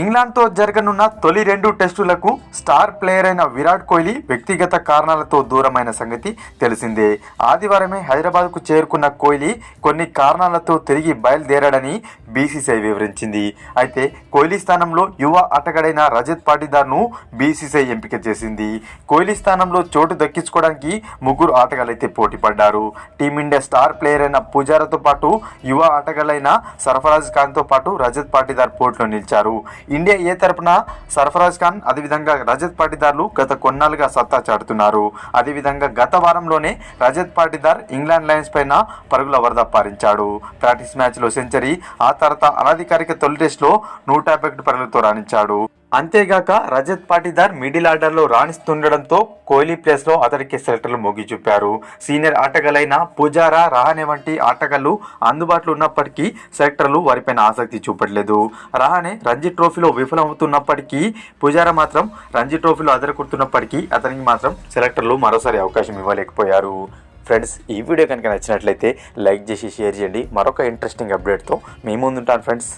ఇంగ్లాండ్తో జరగనున్న తొలి రెండు టెస్టులకు స్టార్ ప్లేయర్ అయిన విరాట్ కోహ్లీ వ్యక్తిగత కారణాలతో దూరమైన సంగతి తెలిసిందే. ఆదివారమే హైదరాబాద్కు చేరుకున్న కోహ్లీ కొన్ని కారణాలతో తిరిగి బయలుదేరాడని బీసీసీఐ వివరించింది. అయితే కోహ్లీ స్థానంలో యువ ఆటగాడైన రజత్ పాటిదార్ను బీసీసీఐ ఎంపిక చేసింది. కోహ్లీ స్థానంలో చోటు దక్కించుకోవడానికి ముగ్గురు ఆటగాళ్ళైతే పోటీ పడ్డారు టీమిండియా స్టార్ ప్లేయర్ అయిన పుజారాతో పాటు యువ ఆటగాళ్ళైన సర్ఫరాజ్ ఖాన్తో పాటు రజత్ పాటిదార్ పోటీలో నిలిచారు. ఇండియా ఏ తరపున సర్ఫరాజ్ ఖాన్ అదేవిధంగా రజత్ పాటిదార్లు గత కొన్నాళ్ళుగా సత్తా చాటుతున్నారు. అదేవిధంగా గత వారంలోనే రజత్ పాటిదార్ ఇంగ్లాండ్ లయన్స్ పైన పరుగుల వరద పారించాడు. ప్రాక్టీస్ మ్యాచ్లో సెంచరీ ఆ తర్వాత అనధికారిక తొలి టెస్ట్లో నూట యాభై ఒకటి పరుగులతో రాణించాడు. అంతేగాక రజత్ పాటిదార్ మిడిల్ ఆర్డర్లో రాణిస్తుండడంతో కోహ్లీ ప్లేస్లో అతడికి సెలెక్టర్లు మొగ్గి చూపారు. సీనియర్ ఆటగాళ్ళైన పుజారా రహానే వంటి ఆటగాళ్ళు అందుబాటులో ఉన్నప్పటికీ సెలెక్టర్లు వారిపైన ఆసక్తి చూపట్లేదు. రహానే రంజీ ట్రోఫీలో విఫలమవుతున్నప్పటికీ పుజారా మాత్రం రంజీ ట్రోఫీలో అదరకొడుతున్నప్పటికీ అతనికి మాత్రం సెలెక్టర్లు మరోసారి అవకాశం ఇవ్వలేకపోయారు. ఫ్రెండ్స్ ఈ వీడియో కనుక నచ్చినట్లయితే లైక్ చేసి షేర్ చేయండి. మరొక ఇంట్రెస్టింగ్ అప్డేట్తో మీ ముందుంటాను ఫ్రెండ్స్.